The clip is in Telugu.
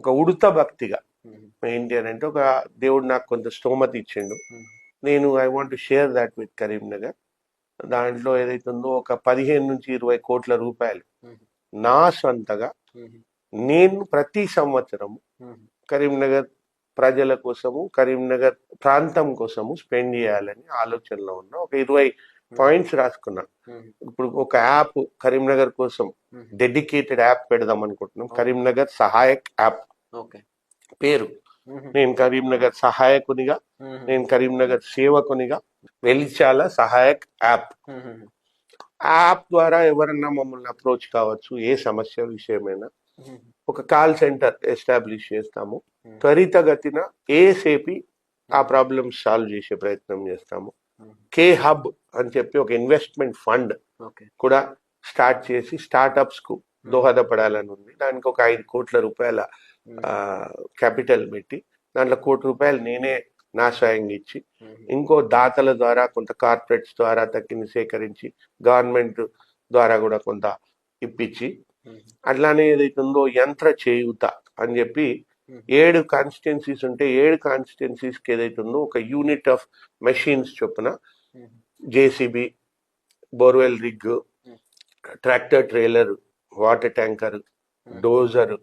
ఒక ఉడత భక్తిగా. ఏంటి అని అంటే ఒక దేవుడు నాకు కొంత స్తోమత ఇచ్చిండు. నేను I want share that with Karimnagar. దాంట్లో ఏదైతుందో ఒక పదిహేను నుంచి ఇరవై కోట్ల రూపాయలు నా సొంతగా నేను ప్రతి సంవత్సరం కరీంనగర్ ప్రజల కోసము కరీంనగర్ ప్రాంతం కోసము స్పెండ్ చేయాలని ఆలోచనలో ఉన్న ఒక ఇరవై పాయింట్స్ రాసుకున్నాను ఇప్పుడు ఒక యాప్ కరీంనగర్ కోసం డెడికేటెడ్ యాప్ పెడదాం అనుకుంటున్నాం. కరీంనగర్ సహాయక్ యాప్. పేరు? నేను కరీంనగర్ సహాయకునిగా నేను కరీంనగర్ సేవకునిగా వెలిచాల సహాయక్ యాప్. యాప్ ద్వారా ఎవరన్నా మమ్మల్ని అప్రోచ్ కావచ్చు ఏ సమస్య విషయమైనా ఒక కాల్ సెంటర్ ఎస్టాబ్లిష్ చేస్తాము. త్వరితగతిన ఏసేపి ఆ ప్రాబ్లమ్స్ సాల్వ్ చేసే ప్రయత్నం చేస్తాము. కే హబ్ అని చెప్పి ఒక ఇన్వెస్ట్మెంట్ ఫండ్ ఓకే. కూడా స్టార్ట్ చేసి స్టార్టప్స్కు దోహదపడాలని ఉంది. దానికి ఒక ఐదు కోట్ల రూపాయల క్యాపిటల్ పెట్టి దాంట్లో కోటి రూపాయలు నేనే నా స్వయంగా ఇచ్చి ఇంకో దాతల ద్వారా కొంత కార్పొరేట్స్ ద్వారా తగ్గిన సేకరించి గవర్నమెంట్ ద్వారా కూడా కొంత ఇప్పించి అట్లానే ఏదైతుందో యంత్ర చేయుత అని చెప్పి ఏడు కాన్స్టిట్యున్సీస్ ఉంటే ఏడు కాన్స్టిట్యున్సీస్కి ఏదైతుందో ఒక యూనిట్ ఆఫ్ మెషిన్స్ చొప్పున JCB borewell rig tractor trailer water tanker dozer